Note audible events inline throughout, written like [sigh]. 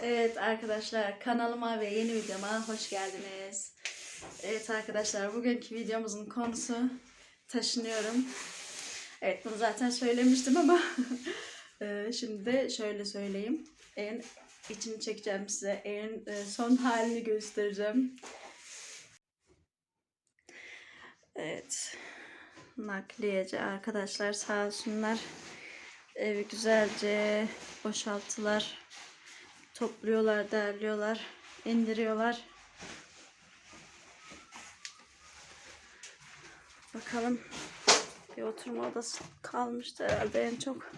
Evet arkadaşlar kanalıma ve yeni videoma hoş geldiniz. Evet arkadaşlar bugünkü videomuzun konusu taşınıyorum. Evet bunu zaten söylemiştim ama [laughs] e, şimdi de şöyle söyleyeyim. En içini çekeceğim size. En e, son halini göstereceğim. Evet. Nakliyeci arkadaşlar sağ olsunlar. Evi güzelce boşalttılar. Topluyorlar, derliyorlar, indiriyorlar. Bakalım. Bir oturma odası kalmıştı herhalde en çok.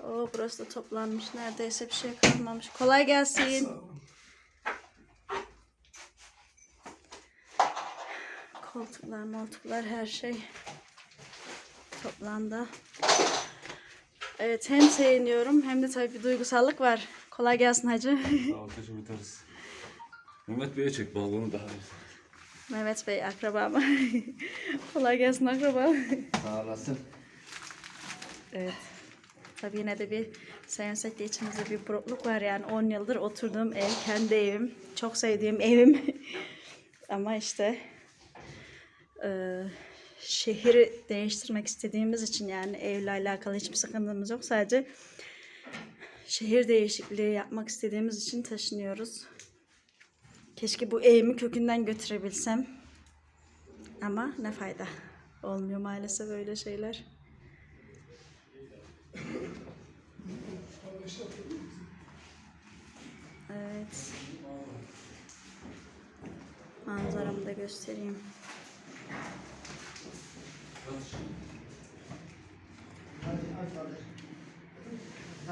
Oo, burası da toplanmış. Neredeyse bir şey kalmamış. Kolay gelsin. Koltuklar, moltuklar her şey toplandı. Evet hem seviniyorum hem de tabii bir duygusallık var. Kolay gelsin hacı. Sağ ol, [laughs] teşekkür ederiz. Mehmet Bey'e çek balonu daha iyi. Mehmet Bey akrabam. [laughs] Kolay gelsin akraba. Sağ olasın. Evet. Tabii yine de bir de içimizde bir burukluk var yani 10 yıldır oturduğum ev, kendi evim. Çok sevdiğim evim. [laughs] Ama işte eee şehri değiştirmek istediğimiz için yani evle alakalı hiçbir sıkıntımız yok. Sadece şehir değişikliği yapmak istediğimiz için taşınıyoruz. Keşke bu evimi kökünden götürebilsem. Ama ne fayda. Olmuyor maalesef öyle şeyler. Evet. Manzaramı da göstereyim.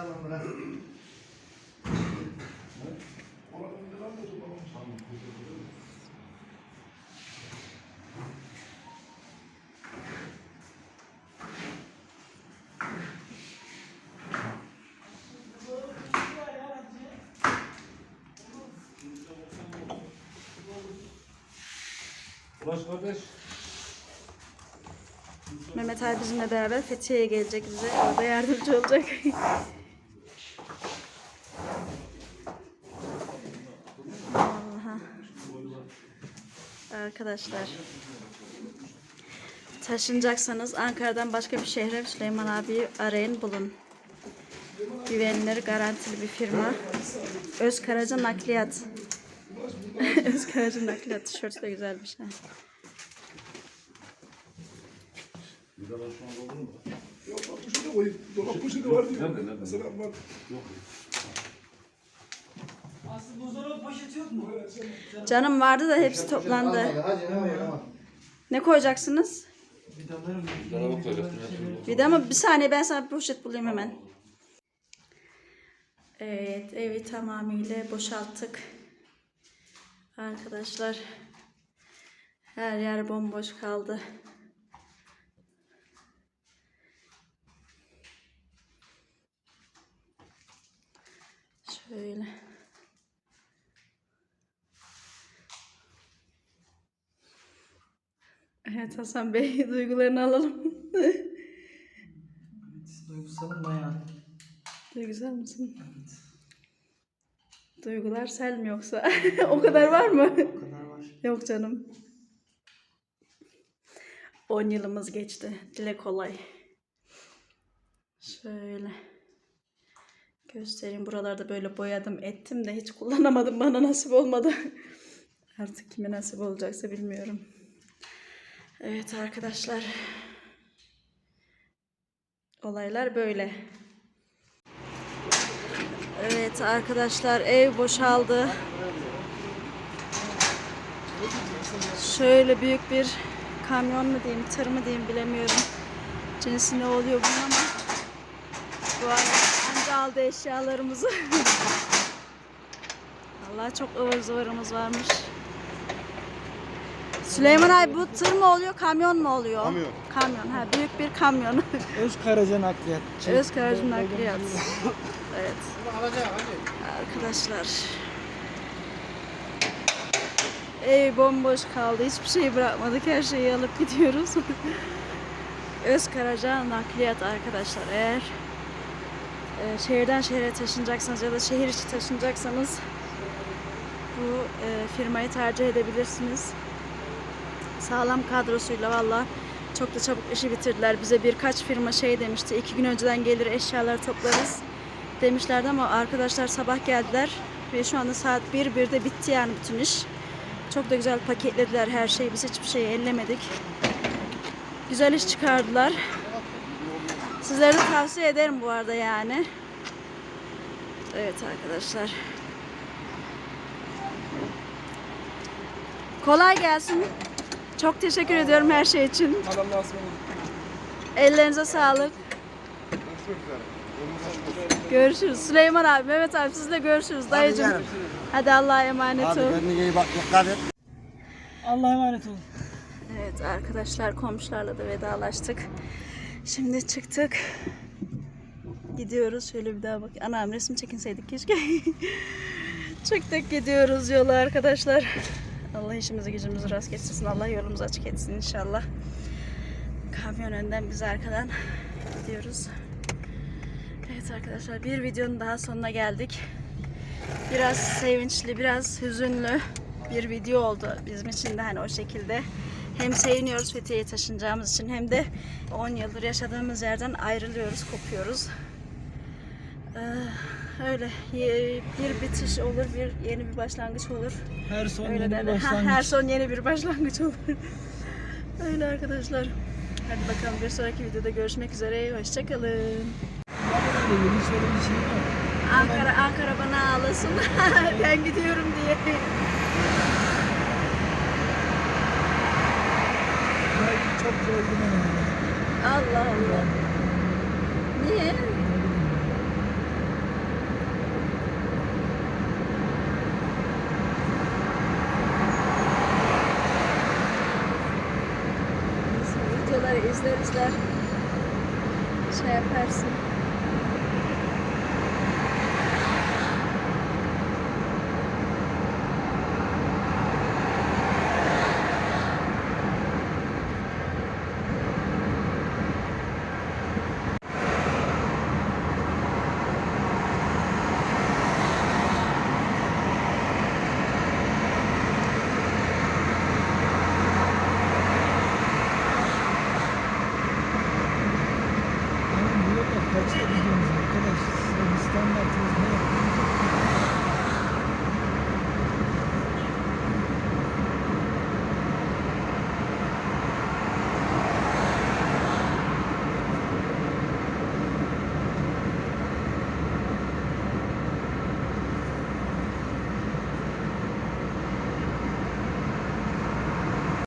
Tamam bırak. Ulaş kardeş. Mehmet abi bizimle beraber Fethiye'ye gelecek bize. Orada yardımcı olacak. [laughs] Arkadaşlar. Taşınacaksanız Ankara'dan başka bir şehre Süleyman abi arayın bulun. Güvenilir garantili bir firma. Özkaraca Nakliyat. [laughs] Özkaraca Nakliyat tişört de güzelmiş. Ha. Bir de ben şu an olur mu? Yok bak poşete koyayım. Dolap poşeti var diyor. Nerede, nerede? Selam var. Yok. Aslı buzdolabı poşeti yok mu? Canım vardı da hepsi toplandı. Hemen hemen. Ne koyacaksınız? Dolaba koyacağız. Bir de ama bir saniye ben sana bir poşet bulayım hemen. Evet evi tamamıyla boşalttık. Arkadaşlar her yer bomboş kaldı. Şöyle. Evet Hasan Bey [laughs] duygularını alalım. Duygusalım bayağı. Duygusal mısın? Duygular sel mi yoksa? [laughs] o kadar var mı? O kadar var. Yok canım. 10 yılımız geçti. Dile kolay. Şöyle. Göstereyim. Buralarda böyle boyadım ettim de hiç kullanamadım. Bana nasip olmadı. Artık kime nasip olacaksa bilmiyorum. Evet arkadaşlar. Olaylar böyle. Evet arkadaşlar ev boşaldı. Şöyle büyük bir kamyon mu diyeyim, tır mı diyeyim bilemiyorum. Cinsi ne oluyor bunun ama bu anca aldı eşyalarımızı. [laughs] Allah çok ıvır zıvırımız varmış. Süleyman abi bu tır mı oluyor, kamyon mu oluyor? Kamyon. Kamyon, ha büyük bir kamyon. [laughs] Özkaraca nakliyat. Özkaracı nakliyat. [laughs] Evet. Arkadaşlar. Ev bomboş kaldı. Hiçbir şey bırakmadık. Her şeyi alıp gidiyoruz. [laughs] Özkaraca nakliyat arkadaşlar. Eğer e, şehirden şehre taşınacaksanız ya da şehir içi taşınacaksanız bu e, firmayı tercih edebilirsiniz. Sağlam kadrosuyla valla çok da çabuk işi bitirdiler. Bize birkaç firma şey demişti. iki gün önceden gelir eşyaları toplarız demişlerdi ama arkadaşlar sabah geldiler ve şu anda saat 1 1'de bitti yani bütün iş. Çok da güzel paketlediler her şeyi. Biz hiçbir şeyi ellemedik. Güzel iş çıkardılar. Sizlere de tavsiye ederim bu arada yani. Evet arkadaşlar. Kolay gelsin. Çok teşekkür ediyorum her şey için. Ellerinize sağlık. Görüşürüz. Süleyman abi, Mehmet abi sizle görüşürüz. Dayıcım. Hadi Allah'a emanet kendine iyi bak dikkat et. Allah'a emanet olun. Evet arkadaşlar komşularla da vedalaştık. Şimdi çıktık. Gidiyoruz. Şöyle bir daha bak. Anam resim çekinseydik keşke. [laughs] çıktık gidiyoruz yola arkadaşlar. Allah işimizi gücümüzü rast getirsin. Allah yolumuzu açık etsin inşallah. Kamyon önden biz arkadan gidiyoruz. Evet arkadaşlar bir videonun daha sonuna geldik. Biraz sevinçli, biraz hüzünlü bir video oldu bizim için de hani o şekilde. Hem seviniyoruz Fethiye'ye taşınacağımız için hem de 10 yıldır yaşadığımız yerden ayrılıyoruz, kopuyoruz. Ee, öyle bir bitiş olur, bir yeni bir başlangıç olur. Her son Öyle yeni bir. Ha, başlangıç. her son yeni bir başlangıç olur. [laughs] öyle arkadaşlar. Hadi bakalım bir sonraki videoda görüşmek üzere. Hoşçakalın. Ankara Ankara bana ağlasın. [laughs] ben gidiyorum diye. Belki çok. Allah Allah. Niye? İzler izler şey yaparsın.